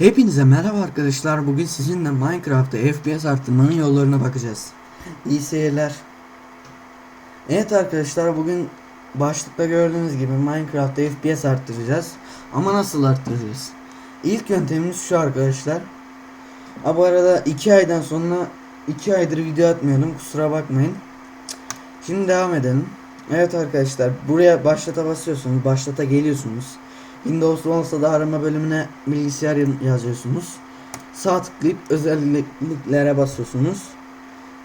Hepinize merhaba arkadaşlar. Bugün sizinle Minecraft'ta FPS arttırmanın yollarına bakacağız. İyi seyirler. Evet arkadaşlar bugün başlıkta gördüğünüz gibi Minecraft'ta FPS arttıracağız. Ama nasıl arttıracağız? İlk yöntemimiz şu arkadaşlar. Ha bu arada 2 aydan sonra 2 aydır video atmıyorum kusura bakmayın. Şimdi devam edelim. Evet arkadaşlar buraya başlata basıyorsunuz. Başlata geliyorsunuz. Windows olsa da arama bölümüne bilgisayar yazıyorsunuz. Sağ tıklayıp özelliklere basıyorsunuz.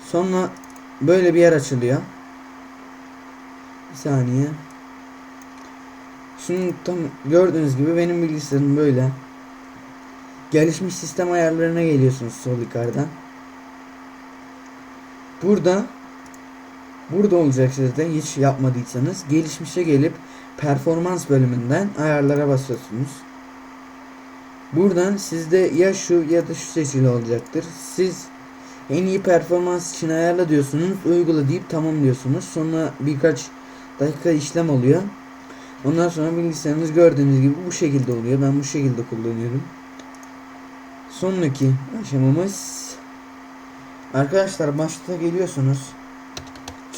Sonra böyle bir yer açılıyor. Bir saniye. Şunu tam gördüğünüz gibi benim bilgisayarım böyle. Gelişmiş sistem ayarlarına geliyorsunuz sol yukarıdan. Burada burada olacak zaten hiç yapmadıysanız gelişmişe gelip performans bölümünden ayarlara basıyorsunuz. Buradan sizde ya şu ya da şu seçili olacaktır. Siz en iyi performans için ayarla diyorsunuz. Uygula deyip tamam diyorsunuz. Sonra birkaç dakika işlem oluyor. Ondan sonra bilgisayarınız gördüğünüz gibi bu şekilde oluyor. Ben bu şekilde kullanıyorum. Sonraki aşamamız Arkadaşlar başta geliyorsunuz.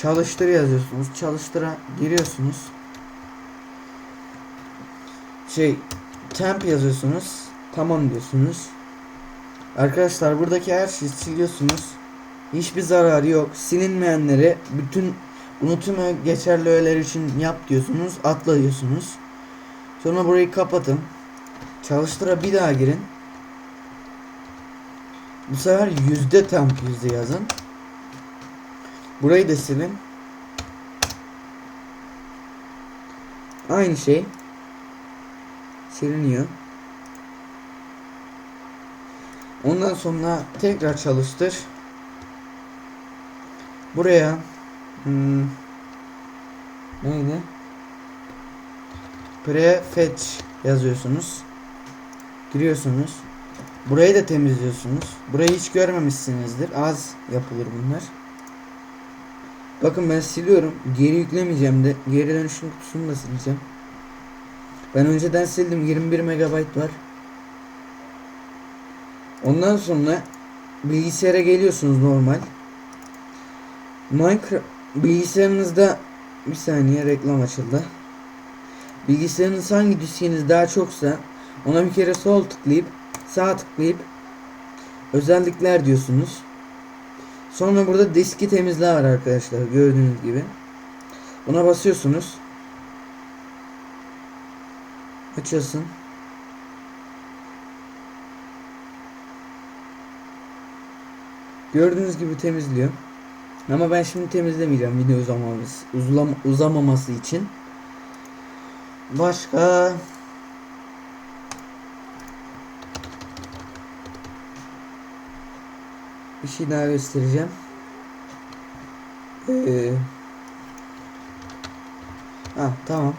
Çalıştır yazıyorsunuz. Çalıştıra giriyorsunuz şey temp yazıyorsunuz. Tamam diyorsunuz. Arkadaşlar buradaki her şeyi siliyorsunuz. Hiçbir zararı yok. Silinmeyenleri bütün unutma geçerli öğeler için yap diyorsunuz. Atla diyorsunuz. Sonra burayı kapatın. Çalıştıra bir daha girin. Bu sefer yüzde temp yüzde yazın. Burayı da silin. Aynı şey siliniyor. Ondan sonra tekrar çalıştır. Buraya hmm, neydi? Prefetch yazıyorsunuz. Giriyorsunuz. Burayı da temizliyorsunuz. Burayı hiç görmemişsinizdir. Az yapılır bunlar. Bakın ben siliyorum. Geri yüklemeyeceğim de. Geri dönüşüm kutusunu da sileceğim. Ben önceden sildim 21 MB var. Ondan sonra bilgisayara geliyorsunuz normal. Minecraft bilgisayarınızda bir saniye reklam açıldı. Bilgisayarınız hangi diskiniz daha çoksa ona bir kere sol tıklayıp sağ tıklayıp özellikler diyorsunuz. Sonra burada diski temizle var arkadaşlar gördüğünüz gibi. Buna basıyorsunuz. Açıyorsun. Gördüğünüz gibi temizliyor. Ama ben şimdi temizlemeyeceğim video uzamaması, uzam, uzamaması için. Başka bir şey daha göstereceğim. Ee, ha tamam.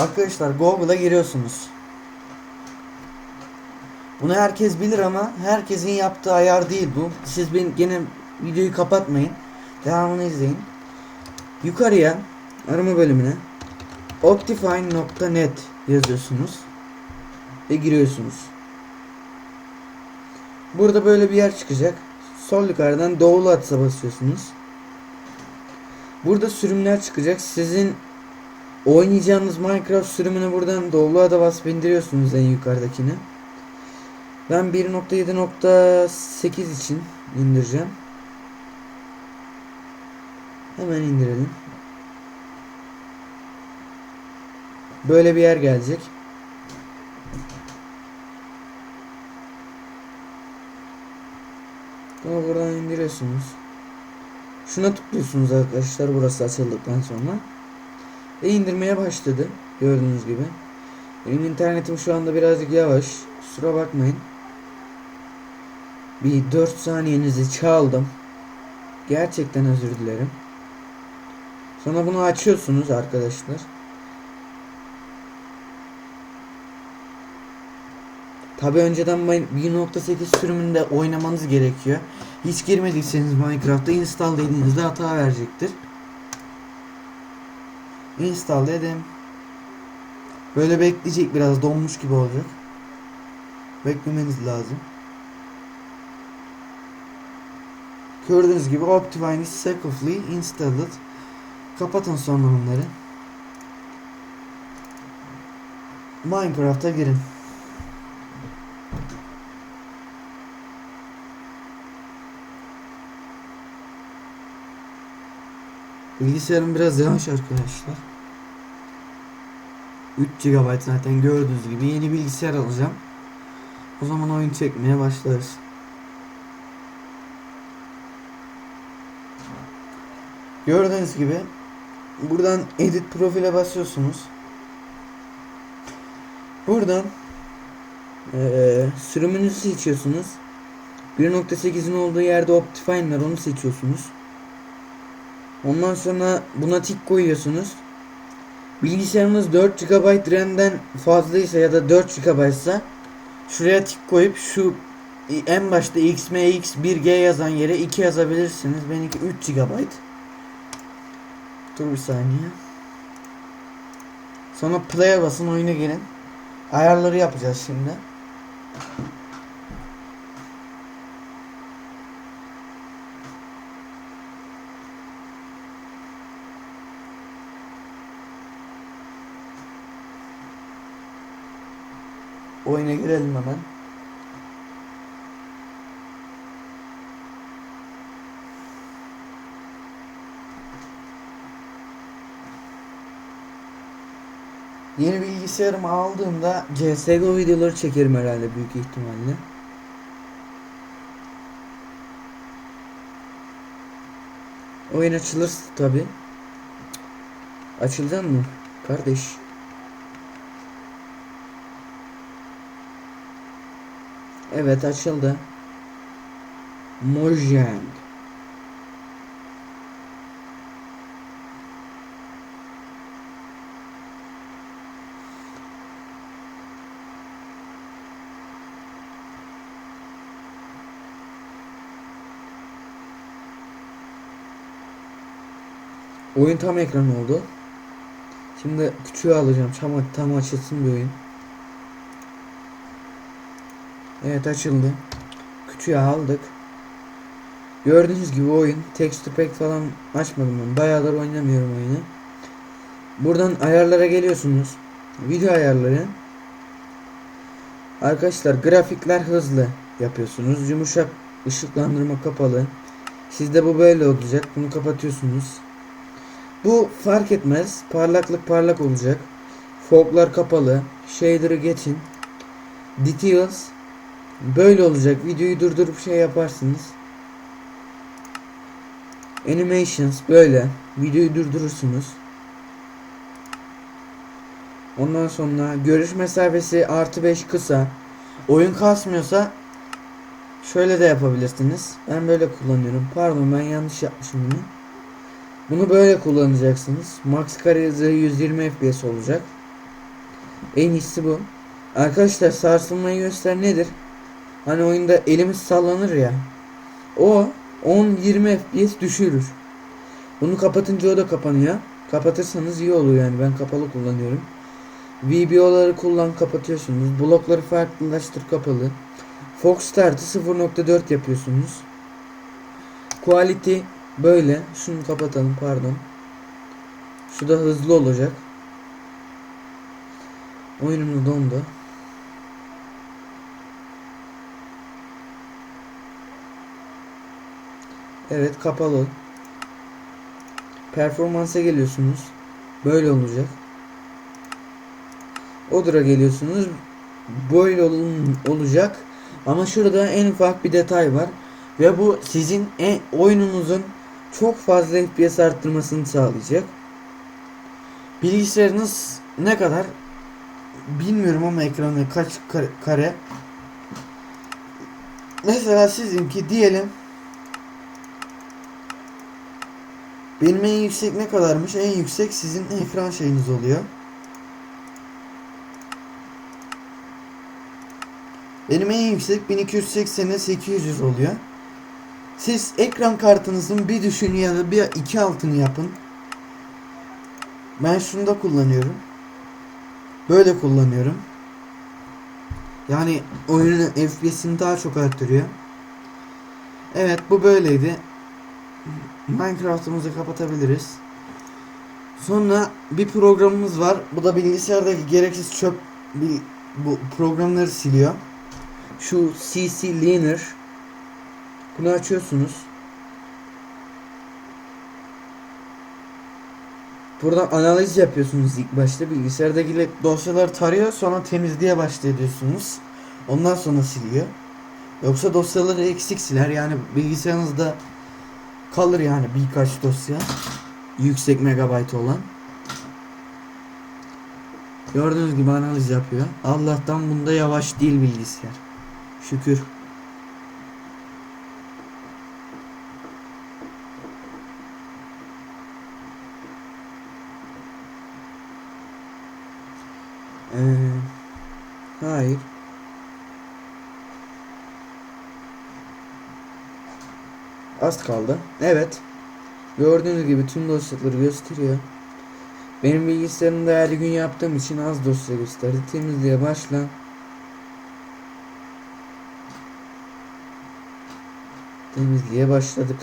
Arkadaşlar Google'a giriyorsunuz. Bunu herkes bilir ama herkesin yaptığı ayar değil bu. Siz ben gene videoyu kapatmayın. Devamını izleyin. Yukarıya arama bölümüne optifine.net yazıyorsunuz ve giriyorsunuz. Burada böyle bir yer çıkacak. Sol yukarıdan doğulu atsa basıyorsunuz. Burada sürümler çıkacak. Sizin Oynayacağınız Minecraft sürümünü buradan doğruluğa da basıp indiriyorsunuz en yukarıdakini. Ben 1.7.8 için indireceğim. Hemen indirelim. Böyle bir yer gelecek. Bunu buradan indiriyorsunuz. Şuna tıklıyorsunuz arkadaşlar burası açıldıktan sonra. Ve indirmeye başladı. Gördüğünüz gibi. Benim internetim şu anda birazcık yavaş. Kusura bakmayın. Bir 4 saniyenizi çaldım. Gerçekten özür dilerim. Sonra bunu açıyorsunuz arkadaşlar. Tabi önceden 1.8 sürümünde oynamanız gerekiyor. Hiç girmediyseniz Minecraft'ta install dediğinizde hata verecektir. Install dedim. Böyle bekleyecek biraz donmuş gibi olacak. beklemeniz lazım. Gördüğünüz gibi Optifine is successfully installed. Kapatın sonra bunları. Minecraft'a girin. Bilgisayarım biraz yavaş arkadaşlar. 3 GB zaten gördüğünüz gibi yeni bilgisayar alacağım. O zaman oyun çekmeye başlarız. Gördüğünüz gibi buradan edit profile basıyorsunuz. Buradan eee sürümünüzü seçiyorsunuz. 1.8'in olduğu yerde Optifine var onu seçiyorsunuz. Ondan sonra buna tik koyuyorsunuz. Bilgisayarınız 4 GB RAM'den fazlaysa ya da 4 GB ise şuraya tik koyup şu en başta XMX 1G yazan yere 2 yazabilirsiniz. Benimki 3 GB. Dur bir saniye. Sonra play'e basın oyuna girin. Ayarları yapacağız şimdi. Oyuna girelim hemen. Yeni bilgisayarımı aldığımda CSGO videoları çekerim herhalde büyük ihtimalle. Oyun açılır tabi. Açılacak mı? Kardeş. Evet açıldı. Mojang. Oyun tam ekran oldu. Şimdi küçüğü alacağım. Tam, tam açılsın bir oyun. Evet açıldı. Küçüğü aldık. Gördüğünüz gibi oyun. Texture pack falan açmadım ben. Bayağıdır oynamıyorum oyunu. Buradan ayarlara geliyorsunuz. Video ayarları. Arkadaşlar grafikler hızlı yapıyorsunuz. Yumuşak ışıklandırma kapalı. Sizde bu böyle olacak. Bunu kapatıyorsunuz. Bu fark etmez. Parlaklık parlak olacak. Foglar kapalı. Shader'ı geçin. Details böyle olacak. Videoyu durdurup şey yaparsınız. Animations böyle. Videoyu durdurursunuz. Ondan sonra görüş mesafesi artı 5 kısa. Oyun kasmıyorsa şöyle de yapabilirsiniz. Ben böyle kullanıyorum. Pardon ben yanlış yapmışım bunu. Bunu böyle kullanacaksınız. Max kare hızı 120 FPS olacak. En iyisi bu. Arkadaşlar sarsılmayı göster nedir? Hani oyunda elimiz sallanır ya. O 10-20 FPS düşürür. Bunu kapatınca o da kapanıyor. Kapatırsanız iyi olur yani ben kapalı kullanıyorum. VBO'ları kullan kapatıyorsunuz. Blokları farklılaştır kapalı. Fox Start'ı 0.4 yapıyorsunuz. Quality böyle. Şunu kapatalım pardon. Şu da hızlı olacak. Oyunumuz dondu. Evet kapalı. Performansa geliyorsunuz. Böyle olacak. Odra geliyorsunuz. Böyle olun, olacak. Ama şurada en ufak bir detay var. Ve bu sizin en, oyununuzun çok fazla FPS arttırmasını sağlayacak. Bilgisayarınız ne kadar bilmiyorum ama ekranı kaç kare. Mesela sizinki diyelim Benim en yüksek ne kadarmış? En yüksek sizin ekran şeyiniz oluyor. Benim en yüksek 1280'e 800 oluyor. Siz ekran kartınızın bir düşünü ya da bir iki altını yapın. Ben şunu da kullanıyorum. Böyle kullanıyorum. Yani oyunun FPS'ini daha çok arttırıyor. Evet bu böyleydi. Minecraft'ımızı kapatabiliriz. Sonra bir programımız var. Bu da bilgisayardaki gereksiz çöp bu programları siliyor. Şu CC Cleaner. Bunu açıyorsunuz. Buradan analiz yapıyorsunuz ilk başta. Bilgisayardaki dosyaları tarıyor. Sonra temizliğe başlıyorsunuz. Ondan sonra siliyor. Yoksa dosyaları eksik siler. Yani bilgisayarınızda kalır yani birkaç dosya. Yüksek megabayt olan. Gördüğünüz gibi analiz yapıyor. Allah'tan bunda yavaş değil bilgisayar. Şükür. Ee, hayır. Az kaldı. Evet. Gördüğünüz gibi tüm dosyaları gösteriyor. Benim bilgisayarımda her gün yaptığım için az dosya gösterdi. Temizliğe başla. Temizliğe başladık.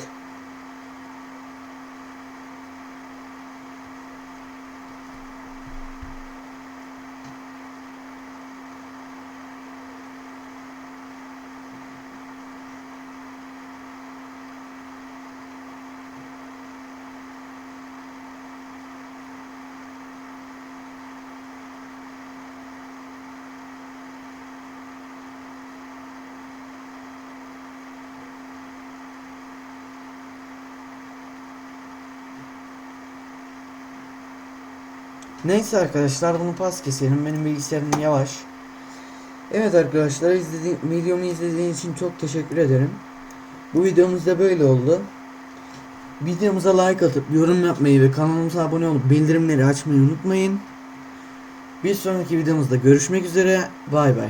Neyse arkadaşlar bunu pas keselim. Benim bilgisayarım yavaş. Evet arkadaşlar izledi videomu izlediğiniz için çok teşekkür ederim. Bu videomuz da böyle oldu. Videomuza like atıp yorum yapmayı ve kanalımıza abone olup bildirimleri açmayı unutmayın. Bir sonraki videomuzda görüşmek üzere. Bay bay.